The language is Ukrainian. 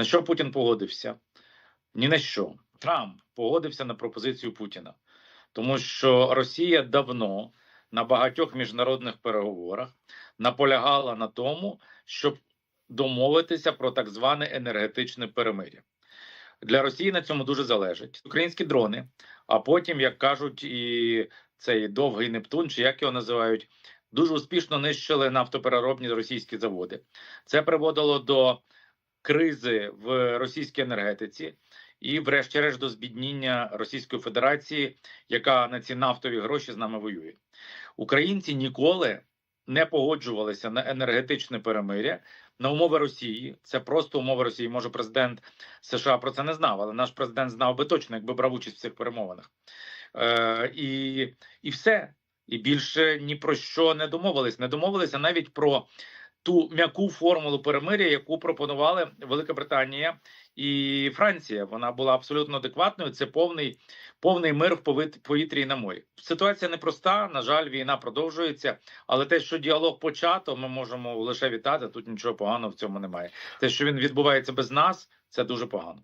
На що Путін погодився? Ні на що. Трамп погодився на пропозицію Путіна, тому що Росія давно на багатьох міжнародних переговорах наполягала на тому, щоб домовитися про так зване енергетичне перемир'я. Для Росії на цьому дуже залежить. Українські дрони, а потім, як кажуть, і цей довгий Нептун, чи як його називають, дуже успішно нищили нафтопереробні російські заводи. Це приводило до кризи в російській енергетиці і, врешті-решт, до збідніння Російської Федерації, яка на ці нафтові гроші з нами воює. Українці ніколи не погоджувалися на енергетичне перемиря на умови Росії. Це просто умови Росії. Може, президент США про це не знав, але наш президент знав би точно, якби брав участь в цих перемовинах. Е, і, і все. І більше ні про що не домовились. Не домовилися навіть про ту м'яку формулу перемиря, яку пропонували Велика Британія і Франція. Вона була абсолютно адекватною. Це повний, повний мир в повітрі і на морі. Ситуація непроста. На жаль, війна продовжується. Але те, що діалог почато, ми можемо лише вітати. Тут нічого поганого в цьому немає. Те, що він відбувається без нас, це дуже погано.